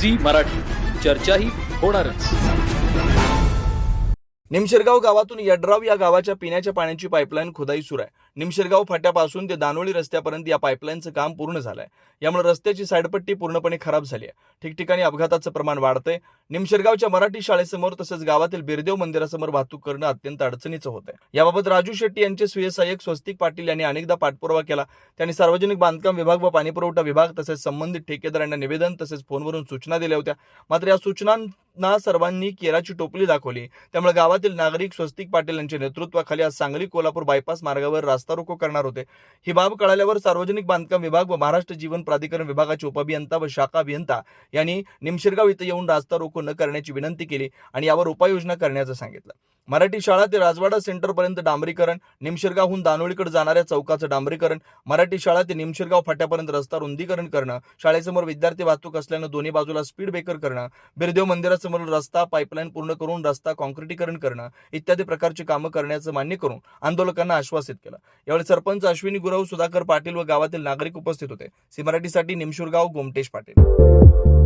Zee Marathi. चर्चाही होणारच. निमशिरगाव गावातून यड्राव या गावाच्या पिण्याच्या पाण्याची पाईपलाईन खुदाई सुरू आहे. निमशिरगाव फाट्यापासून ते दानोळी रस्त्यापर्यंत या पाईपलाईनचं काम पूर्ण झालंय. यामुळे रस्त्याची साईडपट्टी पूर्णपणे खराब झाली आहे. ठिकठिकाणी अपघाताचं प्रमाण वाढतंय. निमशिरगावच्या मराठी शाळेसमोर तसंच गावातील बिरदेव मंदिरासमोर वाहतूक करणं अत्यंत अडचणीचं होतंय. याबाबत राजू शेट्टी यांचे स्वीय सहाय्यक स्वस्तिक पाटील यांनी अनेकदा पाठपुरावा केला. त्यांनी सार्वजनिक बांधकाम विभाग व पाणीपुरवठा विभाग तसेच संबंधित ठेकेदारांना निवेदन तसेच फोनवरून सूचना दिल्या होत्या. मात्र या सूचनांना सर्वांनी केराची टोपली दाखवली. त्यामुळे गावातील नागरिक स्वस्तिक पाटील यांच्या नेतृत्वाखाली आज सांगली कोल्हापूर बायपास मार्गावर रास्ता रोको करणार होते. ही बाब कळाल्यावर सार्वजनिक बांधकाम विभाग व महाराष्ट्र जीवन प्राधिकरण विभागाचे उपअभियंता व शाखा अभियंता यांनी निमशिरगाव इथं येऊन रास्ता रोको न करण्याची विनंती केली आणि यावर उपाययोजना करण्याचं सांगितलं. मराठी शाळा ते राजवाडा सेंटर पर्यंत डांबरीकरण निमशिरगावहून दानोळीकडे जाणाऱ्या चौकाचं डांबरीकरण मराठी शाळा ते निमशिरगाव फाट्यापर्यंत रस्ता रुंदीकरण करणं शाळेसमोर विद्यार्थी वाहतूक असल्यानं दोन्ही बाजूला स्पीड ब्रेकर करणं बिरदेव मंदिरासमोर रस्ता पाईपलाईन पूर्ण करून रस्ता कॉन्क्रिटीकरण करणं इत्यादी प्रकारची कामं करण्याचं मान्य करून आंदोलकांना आश्वासित केलं. यावेळी सरपंच अश्विनी गुरव सुधाकर पाटील व गावातील नागरिक उपस्थित होते. सी मराठीसाठी निमशुरगाव गोमटेश पाटील.